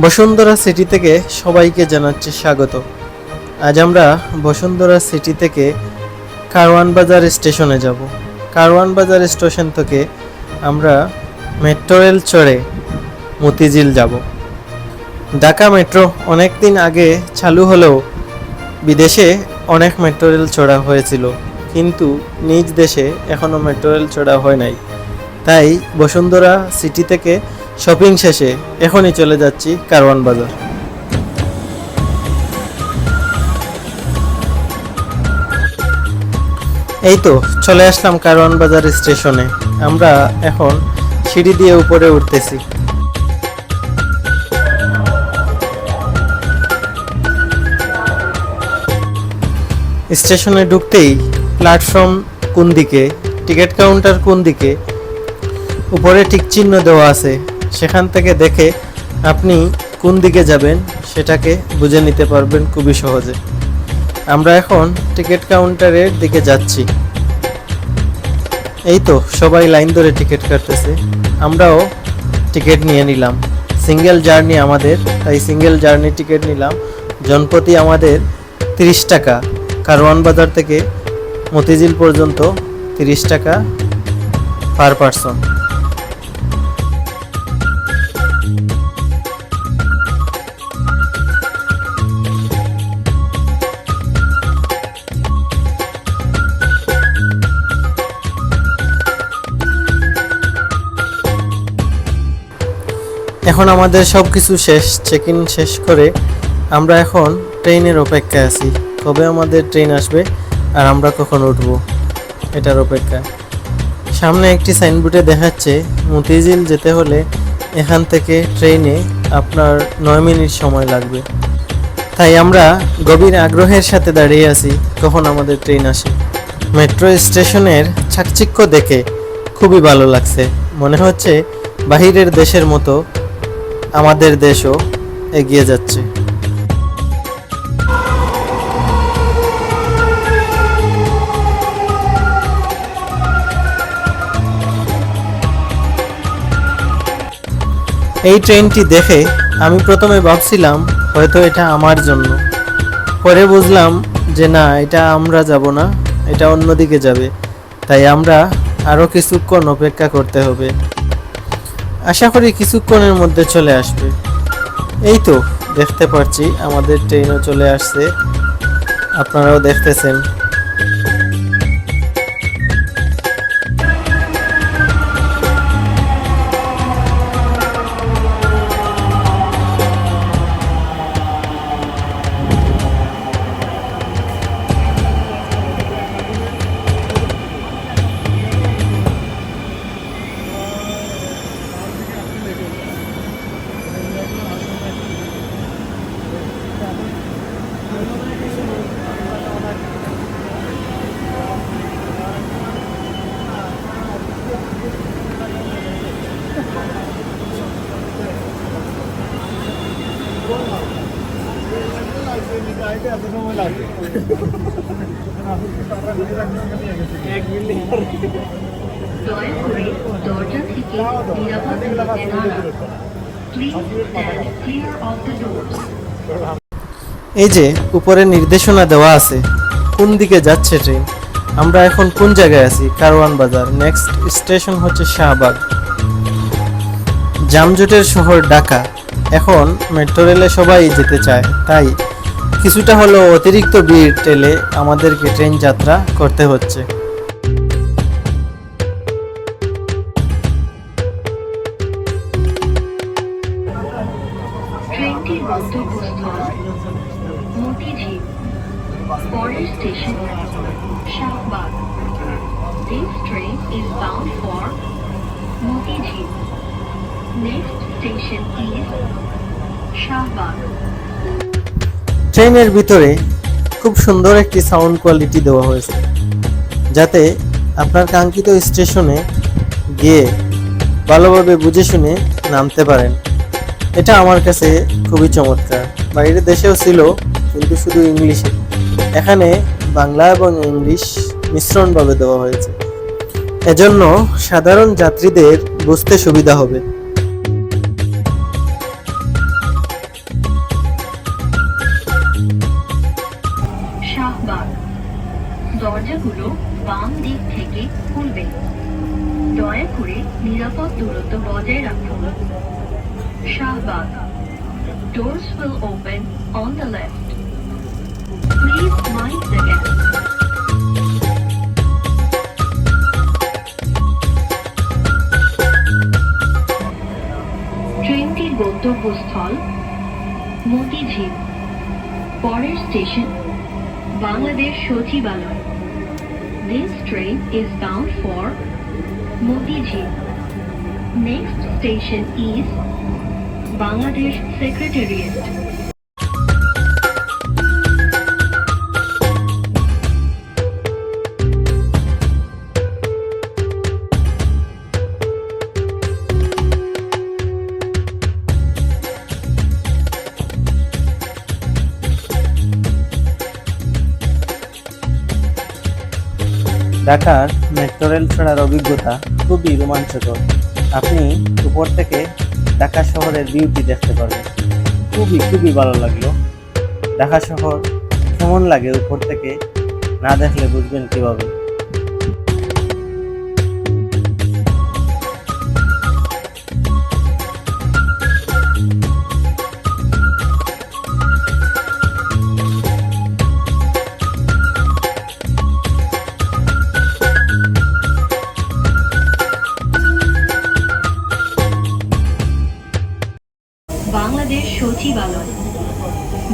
Bashundhara city থেকে সবাইকে জানাচ্ছি স্বাগত। আজ আমরা বসুন্ধরা সিটি থেকে কারওয়ান বাজার স্টেশনে যাব। কারওয়ান বাজার স্টেশন থেকে আমরা মেট্রো রেল চড়ে মতিঝিল যাব। ঢাকা মেট্রো অনেক দিন আগে চালু হলেও বিদেশে অনেক মেট্রো রেল চড়া হয়েছিল। কিন্তু নিজ দেশে এখনও মেট্রো রেল চড়া হয় নাই। তাই বসুন্ধরা সিটি থেকে শপিং শেষে এখনই চলে যাচ্ছি কারওয়ান বাজার। এই তো চলে আসলাম কারওয়ান বাজার স্টেশনে। আমরা এখন সিঁড়ি দিয়ে উপরে উঠতেছি। স্টেশনে ঢুকতেই প্ল্যাটফর্ম কোন দিকে, টিকিট কাউন্টার কোন দিকে, উপরে টিক চিহ্ন দেওয়া আছে। সেখান থেকে দেখে আপনি কোন দিকে যাবেন সেটাকে বুঝে নিতে পারবেন খুবই সহজে। আমরা এখন টিকিট কাউন্টারের দিকে যাচ্ছি। এই তো সবাই লাইন ধরে টিকিট কাটতেছে। আমরাও টিকিট নিয়ে নিলাম। সিঙ্গেল জার্নি আমাদের, তাই সিঙ্গেল জার্নি টিকিট নিলাম। জনপ্রতি আমাদের তিরিশ টাকা, কারওয়ান বাজার থেকে মতিঝিল পর্যন্ত তিরিশ টাকা পার পারসন। এখন আমাদের সব কিছু শেষ চেক ইন শেষ করে আমরা এখন ট্রেনের অপেক্ষায় আছি। কবে আমাদের ট্রেন আসবে আর আমরা কখন উঠব, এটার অপেক্ষা। সামনে একটি সাইনবোর্ডে দেখাচ্ছে, মতিঝিল যেতে হলে এখান থেকে ট্রেনে আপনার নয় মিনিট সময় লাগবে। তাই আমরা গভীর আগ্রহের সাথে দাঁড়িয়ে আছি, কখন আমাদের ট্রেন আসে। মেট্রো স্টেশনের চাকচিক্য দেখে খুবই ভালো লাগছে। মনে হচ্ছে বাহিরের দেশের মতো আমাদের দেশও এগিয়ে যাচ্ছে। এই ট্রেনটি দেখে আমি প্রথমে ভাবছিলাম, হয়তো এটা আমার জন্য। পরে বুঝলাম যে না, এটা আমরা যাব না, এটা অন্যদিকে যাবে। তাই আমরা আরও কিছুক্ষণ অপেক্ষা করতে হবে। আশা করি কিছুক্ষণের মধ্যে চলে আসবে। এই তো, দেখতে পাচ্ছি আমাদের ট্রেনও চলে আসছে। আপনারাও দেখতেছেন। এই যে উপরে নির্দেশনা দেওয়া আছে, কোন দিকে যাচ্ছে ট্রেন? আমরা এখন কোন জায়গায় আছি? কারওয়ান বাজার। নেক্সট স্টেশন হচ্ছে শাহবাগ। জামজটের শহর ঢাকা। এখন মেট্রো রেলে সবাই যেতে চায়, তাই কিছুটা হলেও অতিরিক্ত ভিড় টেলে আমাদেরকে ট্রেন যাত্রা করতে হচ্ছে। This train is bound for Motijil. Next ট্রেনের ভিতরে খুব সুন্দর একটি সাউন্ড কোয়ালিটি দেওয়া হয়েছে, যাতে আপনার কাঙ্ক্ষিত স্টেশনে গিয়ে ভালোভাবে বুঝে শুনে নামতে পারেন। এটা আমার কাছে খুবই চমৎকার। বাইরের দেশেও ছিল, কিন্তু শুধু ইংলিশে। এখানে বাংলা এবং ইংলিশ মিশ্রণভাবে দেওয়া হয়েছে। এজন্য সাধারণ যাত্রীদের বুঝতে সুবিধা হবে। দরজাগুলো বাম দিক থেকে খুলবে। দয়া করে নিরাপদ দূরত্ব বজায় রাখুন। Shahbag. Doors will open on the left. Please mind the gap. ট্রেনটির গন্তব্যস্থল মতিঝিল। পরের স্টেশন বাংলাদেশ সচিবালয়। This train is bound for Motijhil. Next station is Bangladesh Secretariat. ঢাকার মেট্রো রেল ছাড়ার অভিজ্ঞতা খুবই রোমাঞ্চকর। আপনি উপর থেকে ঢাকা শহরের বিউটি দেখতে পারবেন। খুবই খুবই ভালো লাগল। ঢাকা শহর কেমন লাগে উপর থেকে? না দেখলে বুঝবেন কীভাবে। সচিবালয়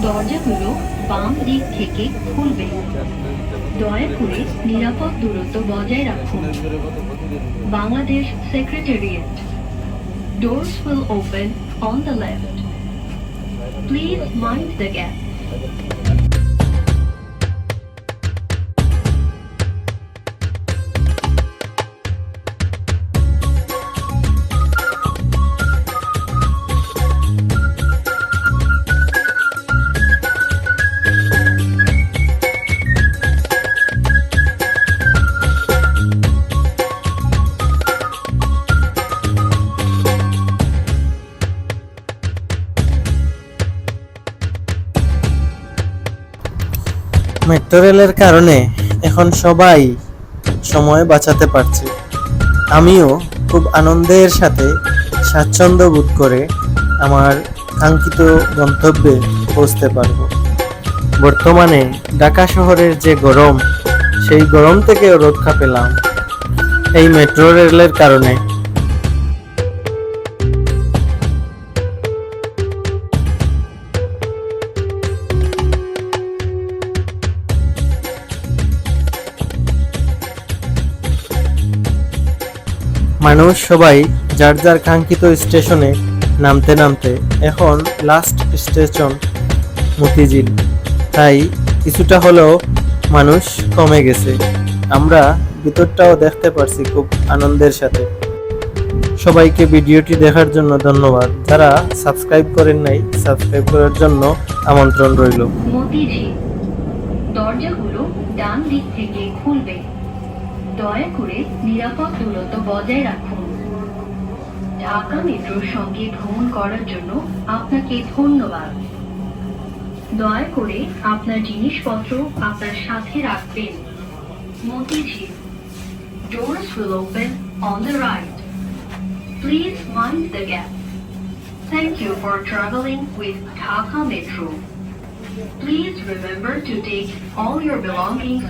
দরজাগুলো বাম দিক থেকে খুলবে দয়া করে নিরাপদ দূরত্ব বজায় রাখুন Bangladesh secretariat Doors will open on the left. Please mind the gap. Metro রেলের কারণে এখন সবাই সময় বাঁচাতে পারছে। আমিও খুব আনন্দের সাথে স্বাচ্ছন্দ্য বোধ করে আমার কাঙ্ক্ষিত গন্তব্যে পৌঁছতে পারব। বর্তমানে ঢাকা শহরের যে গরম, সেই গরম থেকেও রক্ষা পেলাম। এই মেট্রো রেলের কারণে মানুষ সবাই যার যার কাঙ্ক্ষিত স্টেশনে নামতে নামতে এখন লাস্ট স্টেশন মতিঝিল। তাই কিছুটা হলেও মানুষ কমে গেছে। আমরা ভিতরটাও দেখতে পারছি খুব আনন্দের সাথে। সবাইকে ভিডিওটি দেখার জন্য ধন্যবাদ। যারা সাবস্ক্রাইব করেন নাই সাবস্ক্রাইব করার জন্য আমন্ত্রণ রইল। মতিঝিল। দরজাগুলো ডান দিক থেকে খুলবে। দয়া করে নিরাপদ দূরত্ব বজায় রাখুন। ঢাকা মেট্রোর সঙ্গে ভ্রমণ করার জন্য আপনাকে ধন্যবাদ। দয়া করে আপনার জিনিসপত্র আপনার সাথে রাখবেন। Motijheel doors will open on the right. Please mind the gap. Thank you for travelling with Dhaka metro. Please remember to take all your belongings